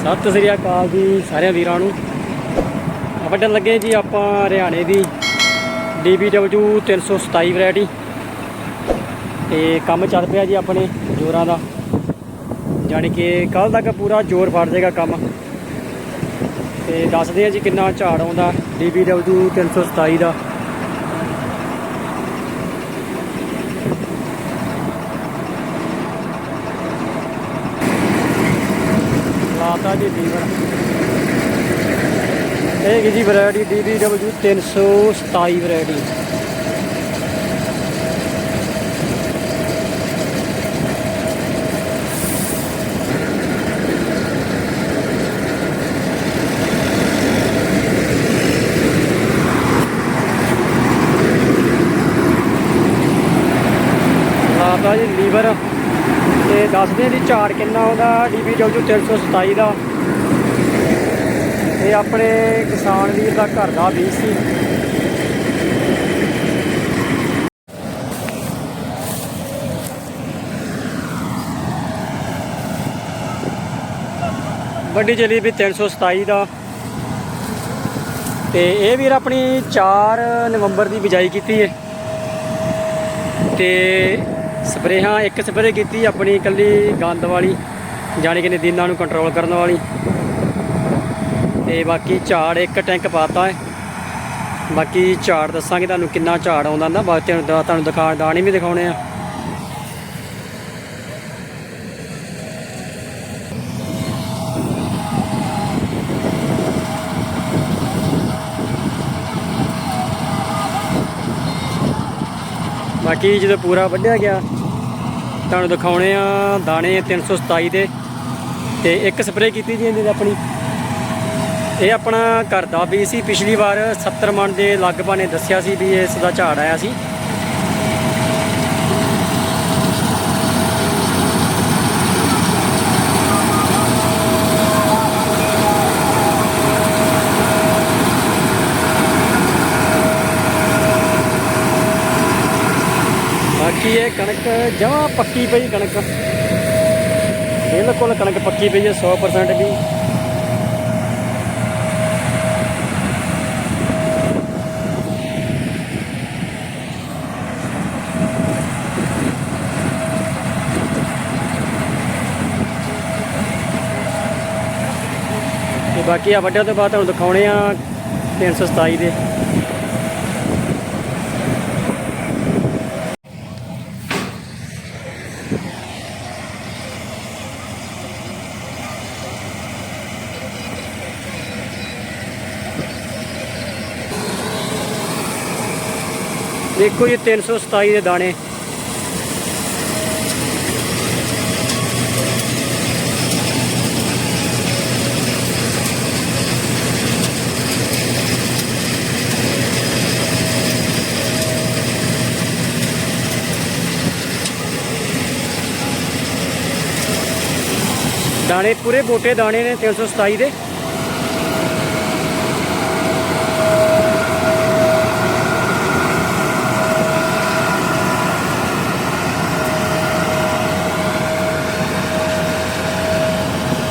ਸਤਿ ਸ੍ਰੀ ਅਕਾਲ ਜੀ ਸਾਰਿਆਂ ਵੀਰਾਂ ਨੂੰ। ਵੱਡਣ ਲੱਗੇ ਜੀ ਆਪਾਂ ਹਰਿਆਣੇ ਦੀ DBW 327 ਵੈਰਾਈਟੀ। ਤੇ ਕੰਮ ਚੱਲ ਪਿਆ ਜੀ ਆਪਣੇ ਜੋਰਾਂ ਦਾ। ਜਾਣੀ ਕਿ ਕੱਲ ਤੱਕ ਪੂਰਾ ਜ਼ੋਰ ਫੜ ਜਾਏਗਾ ਕੰਮ। ਤੇ ਦੱਸਦੇ ਆ ਜੀ ਕਿੰਨਾ ਝਾੜ ਆਉਂਦਾ DBW 327 ਦਾ। ਲਾਤਾ ਜੀ ਲੀਵਰ ਇਹ ਹੈਗੀ ਜੀ ਵੈਰਾਈਟੀ DBW 327 ਵੈਰਾਈਟੀ ਲਾਤਾ ਜੀ ਲੀਵਰ। ਦੱਸਦੇ ਆ ਜੀ, ਝਾੜ ਕਿੰਨਾ ਉਹਦਾ ਆਉਂਦਾ DBW 327 ਦਾ। ਇਹ ਆਪਣੇ ਕਿਸਾਨ ਵੀਰ ਦਾ ਘਰ ਦਾ ਬੀਜ ਸੀ। ਵੱਡੀ ਚਲੀ ਵੀ 327 ਦਾ। ਤੇ ਇਹ ਵੀਰ ਆਪਣੀ 4 ਨਵੰਬਰ ਦੀ ਬਿਜਾਈ ਕੀਤੀ ਹੈ ਤੇ ਸਪਰੇਹਾਂ, ਇੱਕ ਸਪਰੇ ਕੀਤੀ ਆਪਣੀ ਇਕੱਲੀ ਗੰਦ ਵਾਲੀ ਜਾਣੀ ਕਿ ਨਦੀਨਾਂ ਨੂੰ ਕੰਟਰੋਲ ਕਰਨ ਵਾਲੀ। ਤੇ ਬਾਕੀ ਝਾੜ, ਇੱਕ ਟੈਂਕ ਪਾਤਾ ਹੈ। ਬਾਕੀ ਝਾੜ ਦੱਸਾਂਗੇ ਤੁਹਾਨੂੰ ਕਿੰਨਾ ਝਾੜ ਆਉਂਦਾ ਨਾ ਬਾਕੀ ਤੁਹਾਨੂੰ ਦਾ- ਤੁਹਾਨੂੰ ਦਿਖਾ ਦਾਣੇ ਵੀ ਦਿਖਾਉਣੇ ਆ। ਬਾਕੀ ਜਦੋਂ ਪੂਰਾ ਵੱਢਿਆ ਗਿਆ ਤੁਹਾਨੂੰ ਦਿਖਾਉਣੇ ਆ ਦਾਣੇ 327 ਦੇ ਤੇ ਇੱਕ ਸਪਰੇਅ ਕੀਤੀ ਜੀ ਇਹਦੀ ਆਪਣੀ। ਇਹ ਆਪਣਾ ਘਰ ਦਾ ਵੀ ਸੀ, ਪਿਛਲੀ ਵਾਰ 70 ਮਣ ਦੇ ਲਗਭਗ ਨੇ ਦੱਸਿਆ ਸੀ ਵੀ ਇਸ ਦਾ ਝਾੜ ਆਇਆ ਸੀ। ਬਾਕੀ ਇਹ ਕਣਕ, ਜਮਾ ਪੱਕੀ ਪਈ ਕਣਕ। ਬਿਲਕੁਲ ਕਣਕ ਪੱਕੀ ਪਈ ਹੈ 100% ਵੀ। ਤੇ ਬਾਕੀ ਆ ਵੱਡਿਆਂ ਤੋਂ ਬਾਅਦ ਤੁਹਾਨੂੰ ਦਿਖਾਉਣੇ ਆ 327 ਦੇ। ਦੇਖੋ ਇਹ 327 ਦੇ ਦਾਣੇ। ਦਾਣੇ ਪੂਰੇ ਮੋਟੇ ਦਾਣੇ ਨੇ 327 ਦੇ।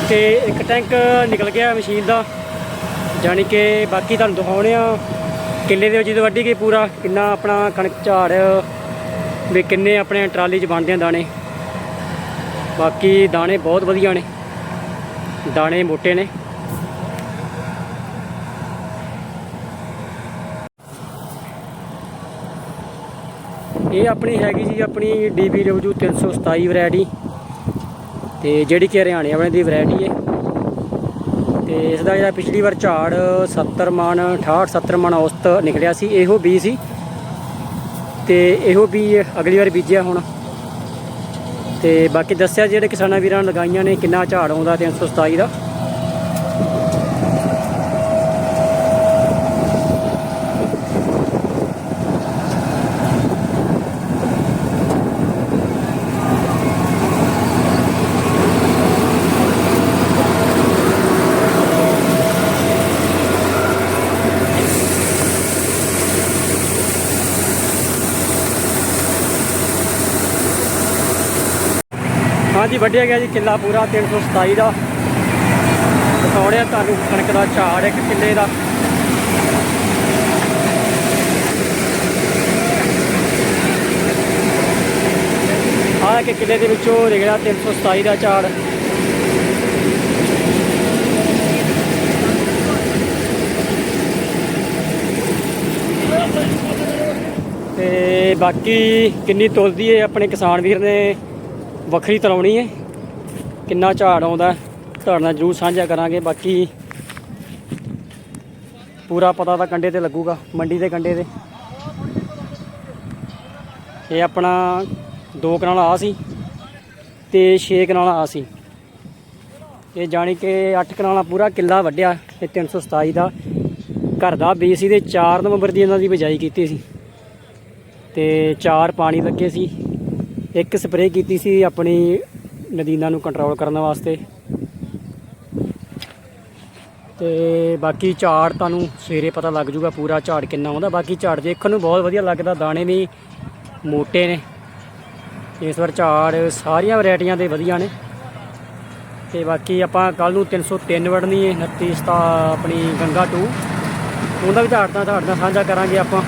ਤੇ ਇੱਕ ਟੈਂਕ ਨਿਕਲ ਗਿਆ ਮਸ਼ੀਨ ਦਾ। ਜਾਣੀ ਕਿ ਬਾਕੀ ਤੁਹਾਨੂੰ ਦਿਖਾਉਣੇ ਆ। ਕਿੱਲੇ ਦੇ ਵਿੱਚ ਜਦੋਂ ਵੱਢੀ ਗਈ ਪੂਰਾ, ਕਿੰਨਾ ਆਪਣਾ ਕਣਕ ਝਾੜ, ਵੀ ਕਿੰਨੇ ਆਪਣੇ ਟਰਾਲੀ 'ਚ ਬਣਦੇ ਆ ਦਾਣੇ। ਬਾਕੀ ਦਾਣੇ ਬਹੁਤ ਵਧੀਆ ਨੇ। ਦਾਣੇ ਮੋਟੇ ਨੇ। ਇਹ ਆਪਣੀ ਹੈਗੀ ਜੀ ਆਪਣੀ DBW 327 ਵੈਰਾਈਟੀ। ਤੇ ਜਿਹੜੀ ਕਿ ਹਰਿਆਣੇ ਵਾਲੇ ਦੀ ਵੈਰਾਈਟੀ ਹੈ ਤੇ ਇਸ ਦਾ ਜਿਹੜਾ ਪਿਛਲੀ ਵਾਰ ਝਾੜ 70 ਮਣ 68 70 ਮਣ ਔਸਤ ਨਿਕਲਿਆ ਸੀ, ਇਹੋ ਬੀ ਸੀ। ਤੇ ਇਹੋ ਬੀ ਅਗਲੀ ਵਾਰ ਬੀਜਿਆ ਹੁਣ। ਤੇ ਬਾਕੀ ਦੱਸਿਆ ਜਿਹੜੇ ਕਿਸਾਨਾਂ ਵੀਰਾਂ ਨੇ ਲਗਾਈਆਂ ਨੇ, ਕਿੰਨਾ ਝਾੜ ਆਉਂਦਾ 327 ਦਾ। ਹਾਂਜੀ, ਵੱਢਿਆ ਗਿਆ ਜੀ ਕਿੱਲਾ ਪੂਰਾ 327 ਦਾ। ਦਿਖਾਉਣੇ ਆ ਤੁਹਾਨੂੰ ਕਣਕ ਦਾ ਝਾੜ, ਇੱਕ ਕਿੱਲੇ ਦਾ। ਆਹ ਕਿ ਕਿੱਲੇ ਦੇ ਵਿੱਚੋਂ ਨਿਕਲਿਆ 327 ਦਾ ਝਾੜ। ਤੇ ਬਾਕੀ ਕਿੰਨੀ ਤੁਲਦੀ ਹੈ ਆਪਣੇ ਕਿਸਾਨ ਵੀਰ ਨੇ? ਵੱਖਰੀ ਤਲਾਉਣੀ ਹੈ ਕਿੰਨਾ ਝਾੜ ਆਉਂਦਾ ਤੁਹਾਡੇ ਨਾਲ ਜਰੂਰ ਸਾਂਝਾ ਕਰਾਂਗੇ। ਬਾਕੀ ਪੂਰਾ ਪਤਾ ਤਾਂ ਕੰਡੇ ਤੇ ਲੱਗੂਗਾ, ਮੰਡੀ ਦੇ ਕੰਡੇ ਤੇ। ਇਹ ਆਪਣਾ ਦੋ ਕਨਾਲ ਆ ਸੀ ਤੇ 6 ਕਨਾਲ ਆ ਸੀ। ਇਹ ਜਾਣੀ ਕਿ 8 ਕਨਾਲਾ ਪੂਰਾ ਕਿੱਲਾ ਵੱਢਿਆ ਇਹ 327 ਦਾ ਘਰ ਦਾ ਬੀਜ ਸੀ ਤੇ 4 ਨਵੰਬਰ ਦੀ ਇਹਨਾਂ ਦੀ ਬਿਜਾਈ ਕੀਤੀ ਸੀ। ਤੇ ਚਾਰ ਪਾਣੀ ਲੱਗੇ ਸੀ। ਇੱਕ ਸਪਰੇਅ ਕੀਤੀ ਸੀ ਆਪਣੀ ਨਦੀਨਾਂ ਨੂੰ ਕੰਟਰੋਲ ਕਰਨ ਵਾਸਤੇ। ਤੇ ਬਾਕੀ ਝਾੜ ਤੁਹਾਨੂੰ ਸਵੇਰੇ ਪਤਾ ਲੱਗ ਜੂਗਾ ਪੂਰਾ ਝਾੜ ਕਿੰਨਾ ਆਉਂਦਾ। ਬਾਕੀ ਝਾੜ ਦੇਖਣ ਨੂੰ ਬਹੁਤ ਵਧੀਆ ਲੱਗਦਾ, ਦਾਣੇ ਵੀ ਮੋਟੇ ਨੇ। ਇਸ ਵਾਰ ਝਾੜ ਸਾਰੀਆਂ ਵੈਰਾਈਟੀਆਂ ਦੇ ਵਧੀਆ ਨੇ। ਤੇ ਬਾਕੀ ਆਪਾਂ ਕੱਲ ਨੂੰ 303 ਵੜਨੀ ਹੈ 29 ਸਤਾ ਆਪਣੀ ਗੰਗਾ 2 ਉਹਦਾ ਵੀ ਝਾੜ ਤਾਂ ਝਾੜ ਦਾ ਸਾਂਝਾ ਕਰਾਂਗੇ ਆਪਾਂ।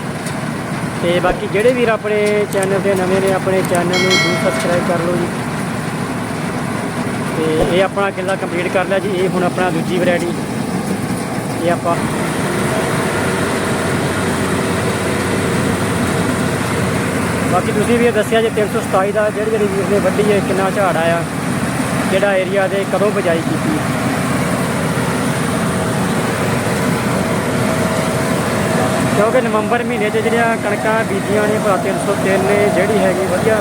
ਤੇ ਬਾਕੀ ਜਿਹੜੇ ਵੀਰ ਆਪਣੇ ਚੈਨਲ ਦੇ ਨਵੇਂ ਨੇ, ਆਪਣੇ ਚੈਨਲ ਨੂੰ ਜ਼ਰੂਰ ਸਬਸਕ੍ਰਾਈਬ ਕਰ ਲਓ ਜੀ। ਤੇ ਇਹ ਆਪਣਾ ਕਿੱਲਾ ਕੰਪਲੀਟ ਕਰ ਲਿਆ ਜੀ, ਇਹ ਹੁਣ ਆਪਣਾ ਦੂਜੀ ਵੈਰਾਈਟੀ ਇਹ ਆਪਾਂ ਬਾਕੀ ਤੁਸੀਂ ਵੀ ਇਹ ਦੱਸਿਆ ਜੇ 327 ਦਾ ਜਿਹੜੀ ਜਿਹੜੀ ਵੀਰ ਨੇ ਵੱਢੀ ਹੈ, ਕਿੰਨਾ ਝਾੜ ਆਇਆ, ਕਿਹੜਾ ਏਰੀਆ ਦੇ ਕਦੋਂ ਬਜਾਈ ਕੀਤੀ ਕਿਉਂਕਿ ਨਵੰਬਰ ਮਹੀਨੇ 'ਚ ਜਿਹੜੀਆਂ ਕਣਕਾਂ ਬੀਜੀਆਂ ਨੇ ਭਰਾ 303 ਨੇ ਜਿਹੜੀ ਹੈਗੀ ਵਧੀਆ